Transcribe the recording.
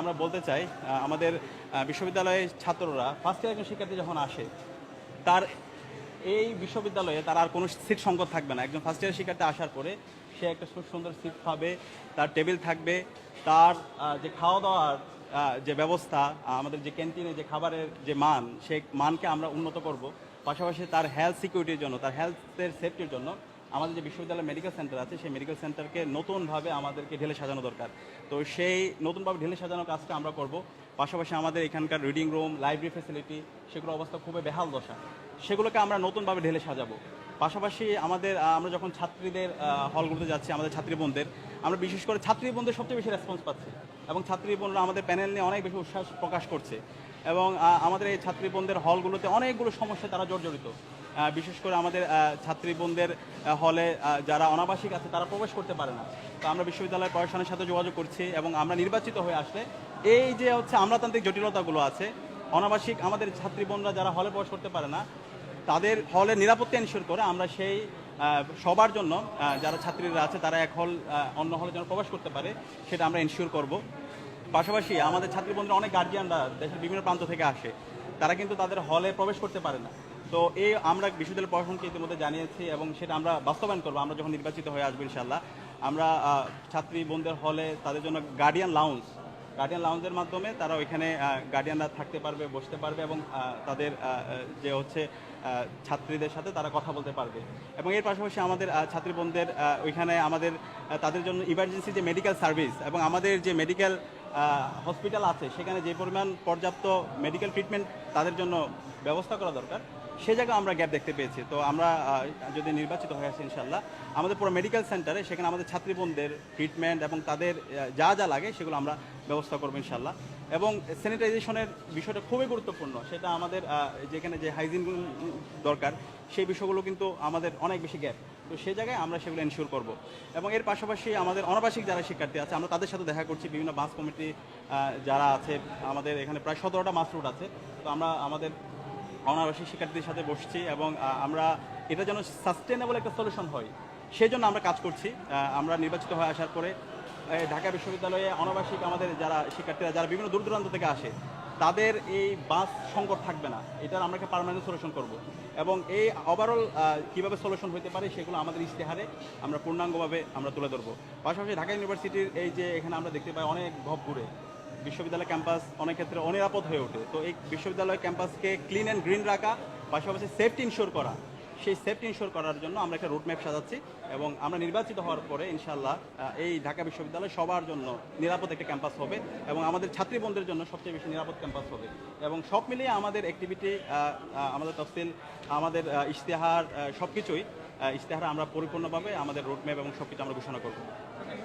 আমরা বলতে চাই আমাদের বিশ্ববিদ্যালয়ের ছাত্ররা ফার্স্ট ইয়ার একজন শিক্ষার্থী যখন আসে, তার এই বিশ্ববিদ্যালয়ে তার আর কোনো সিট সংকট থাকবে না। একজন ফার্স্ট ইয়ার শিক্ষার্থী আসার পরে সে একটা খুব সুন্দর সিট পাবে, তার টেবিল থাকবে, তার যে খাওয়া দাওয়ার যে ব্যবস্থা আমাদের যে ক্যান্টিনে যে খাবারের যে মান সেই মানকে আমরা উন্নত করব। পাশাপাশি তার হেলথ সিকিউরিটির জন্য, তার হেলথের সেফটির জন্য আমাদের যে বিশ্ববিদ্যালয় মেডিকেল সেন্টার আছে, সেই মেডিকেল সেন্টারকে নতুনভাবে আমাদেরকে ঢেলে সাজানো দরকার। তো সেই নতুনভাবে ঢেলে সাজানোর কাজটা আমরা করব। পাশাপাশি আমাদের এখানকার রিডিং রুম লাইব্রেরি ফেসিলিটি সেগুলো অবস্থা খুবই বেহাল দশা। সেগুলোকে আমরা নতুনভাবে ঢেলে সাজাবো। পাশাপাশি আমাদের আমরা যখন ছাত্রীদের হলগুলোতে যাচ্ছি, আমাদের ছাত্রী বোনদের আমরা বিশেষ করে ছাত্রী বোনদের সবচেয়ে বেশি রেসপন্স পাচ্ছি। এবং ছাত্রী বোনরা আমাদের প্যানেল নিয়ে অনেক বেশি উচ্ছ্বাস প্রকাশ করছে। এবং আমাদের এই ছাত্রী বোনদের হলগুলোতে অনেকগুলো সমস্যায় তারা জর্জরিত। বিশেষ করে আমাদের ছাত্রী বোনদের হলে যারা অনাবাসিক আছে, তারা প্রবেশ করতে পারে না। তো আমরা বিশ্ববিদ্যালয়ের প্রশাসনের সাথে যোগাযোগ করছি এবং আমরা নির্বাচিত হয়ে আসলে এই যে হচ্ছে আমলাতান্ত্রিক জটিলতাগুলো আছে, অনাবাসিক আমাদের ছাত্রী বোনরা যারা হলে প্রবেশ করতে পারে না, তাদের হলে নিরাপত্তা এনশিওর করে আমরা সেই সবার জন্য যারা ছাত্রীরা আছে, তারা এক হল অন্য হলে যেন প্রবেশ করতে পারে, সেটা আমরা এনশিওর করব। পাশাপাশি আমাদের ছাত্রী বন্ধুরা অনেক গার্জিয়ানরা দেশের বিভিন্ন প্রান্ত থেকে আসে, তারা কিন্তু তাদের হলে প্রবেশ করতে পারে না। তো এই আমরা বিশ্ববিদ্যালয় প্রশাসনকে ইতিমধ্যে জানিয়েছি এবং সেটা আমরা বাস্তবায়ন করব, আমরা যখন নির্বাচিত হয়ে আসব ইনশাল্লাহ আমরা ছাত্রী বোনদের হলে তাদের জন্য গার্ডিয়ান লাউন্স গার্ডিয়ান লাউঞ্জের মাধ্যমে তারা ওইখানে গার্ডিয়ানরা থাকতে পারবে, বসতে পারবে এবং তাদের যে হচ্ছে ছাত্রীদের সাথে তারা কথা বলতে পারবে। এবং এর পাশাপাশি আমাদের ছাত্রী বোনদের ওইখানে আমাদের তাদের জন্য ইমার্জেন্সি যে মেডিকেল সার্ভিস এবং আমাদের যে মেডিকেল হসপিটাল আছে, সেখানে যে পরিমাণ পর্যাপ্ত মেডিকেল ট্রিটমেন্ট তাদের জন্য ব্যবস্থা করা দরকার। সে জায়গায় আমরা গ্যাপ দেখতে পেয়েছি। তো আমরা যদি নির্বাচিত হয়ে আসি ইনশাল্লাহ আমাদের পুরো মেডিকেল সেন্টারে সেখানে আমাদের ছাত্রী বোনদের ট্রিটমেন্ট এবং তাদের যা যা লাগে সেগুলো আমরা ব্যবস্থা করব ইনশাল্লাহ এবং স্যানিটাইজেশনের বিষয়টা খুবই গুরুত্বপূর্ণ। সেটা আমাদের যেখানে যে হাইজিন দরকার, সেই বিষয়গুলো কিন্তু আমাদের অনেক বেশি গ্যাপ তো সেই জায়গায় আমরা সেগুলো এনশিওর করব। এবং এর পাশাপাশি আমাদের অনাবাসিক যারা শিক্ষার্থী আছে, আমরা তাদের সাথে দেখা করছি। বিভিন্ন বাস কমিটি যারা আছে, আমাদের এখানে প্রায় সতেরোটা মাস রুট আছে। তো আমরা আমাদের অনাবাসিক শিক্ষার্থীদের সাথে বসছি এবং আমরা, এটা যেন সাস্টেনেবল একটা সলিউশন হয় সেই জন্য আমরা কাজ করছি। আমরা নির্বাচিত হয়ে আসার পরে ঢাকা বিশ্ববিদ্যালয়ে অনাবাসিক আমাদের যারা শিক্ষার্থীরা, যারা বিভিন্ন দূর দূরান্ত থেকে আসে, তাদের এই বাস সংকট থাকবে না। এটার আমরা একটা পারমানেন্ট সলিউশন করব। এবং এই ওভারঅল কীভাবে সলিউশন হতে পারে, সেগুলো আমাদের ইশতেহারে আমরা পূর্ণাঙ্গভাবে আমরা তুলে ধরবো। পাশাপাশি ঢাকা ইউনিভার্সিটির এই যে, এখানে আমরা দেখতে পাই অনেক ঘপ ঘুরে। বিশ্ববিদ্যালয় ক্যাম্পাস অনেক ক্ষেত্রে অনিরাপদ হয়ে ওঠে। তো এই বিশ্ববিদ্যালয় ক্যাম্পাসকে ক্লিন অ্যান্ড গ্রিন রাখা, পাশাপাশি সেফটি ইনশোর করা, সেই সেফটি ইনশোর করার জন্য আমরা একটা রুট ম্যাপ সাজাচ্ছি এবং আমরা নির্বাচিত হওয়ার পরে ইনশাল্লাহ এই ঢাকা বিশ্ববিদ্যালয় সবার জন্য নিরাপদ একটা ক্যাম্পাস হবে এবং আমাদের ছাত্রী বোনদের জন্য সবচেয়ে বেশি নিরাপদ ক্যাম্পাস হবে। এবং সব মিলিয়ে আমাদের অ্যাক্টিভিটি আমাদের তফসিল, আমাদের ইশতেহার সব কিছুই ইশতেহার আমরা পরিপূর্ণভাবে আমাদের রুট ম্যাপ এবং সব কিছু আমরা ঘোষণা করব।